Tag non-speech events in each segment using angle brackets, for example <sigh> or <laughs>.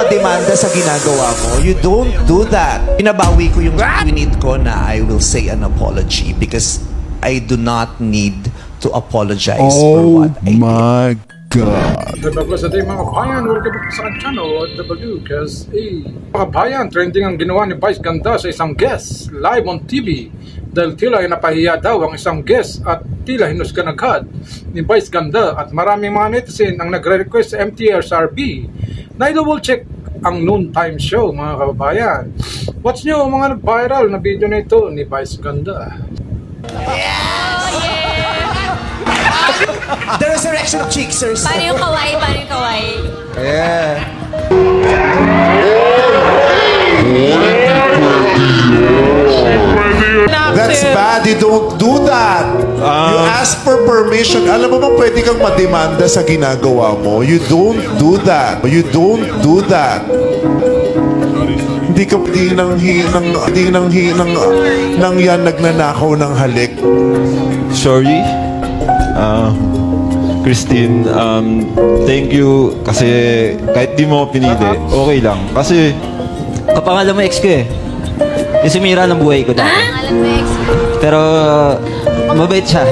mademanda sa ginagawa mo. You don't do that. Pinabawi ko yung tweet ko na I will say an apology because I do not need to apologize for Oh what I did. my God. Diba sa day mga bayan, welcome back sa aking channel at WKSA. Mga bayan, trending ang ginawa ni Vice Ganda sa isang guest live on TV dahil tila ay napahiya daw ang isang guest at tila hinusgan agad ni Vice Ganda at maraming mga netizen ang nagre-request sa MTSRB na i-double check ang noontime show mga kababayan. Watch nyo ang mga viral na video na ito ni Vice Ganda. <laughs> The resurrection of Cheeksers. Paano yung kawaii? Paano yung kawaii? Yeah. That's bad. You don't do that. you ask for permission. Alam mo bang pwede kang mademanda sa ginagawa mo? You don't do that. You don't do that. Hindi ka di nang hi nang di nang hi nang nang yan nagnanakaw ng halik. Sorry. Ah, Christine, um, thank you kasi kahit di mo pinili, okay lang. Kasi Kapangalan mo ex ko eh. Yung sumira ng buhay ko dati. Pero, mabait siya.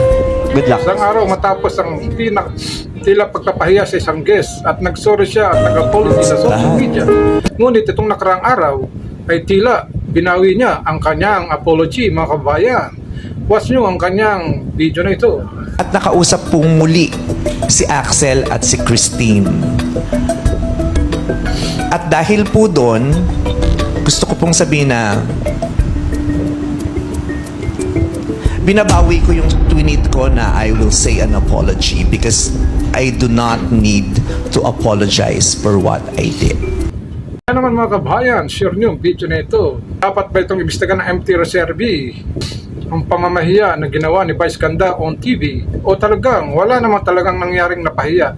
Good luck. Isang araw matapos ang tinak, tila pagpapahiya sa isang guest at nagsorry siya at nag-apology sa social media. Ngunit itong nakarang araw ay tila binawi niya ang kanyang apology mga kabayan. Watch nyo ang kanyang video na ito. At nakausap pong muli si Axel at si Christine. At dahil po doon, gusto ko pong sabihin na binabawi ko yung tweet ko na I will say an apology because I do not need to apologize for what I did. Kaya naman mga kabayan, share nyo ang video na ito. Dapat ba itong ibistagan ng MT Reserve ang pamamahiya na ginawa ni Vice Ganda on TV o talagang wala naman talagang nangyaring napahiya?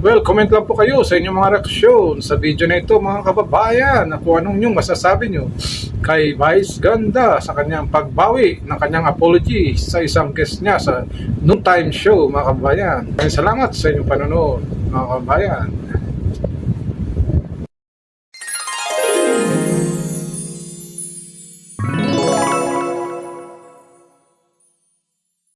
Well, comment lang po kayo sa inyong mga reaksyon sa video na ito mga kababayan na kung anong inyong masasabi nyo kay Vice Ganda sa kanyang pagbawi ng kanyang apology sa isang guest niya sa noontime show mga kababayan. Maraming salamat sa inyong panonood mga kababayan.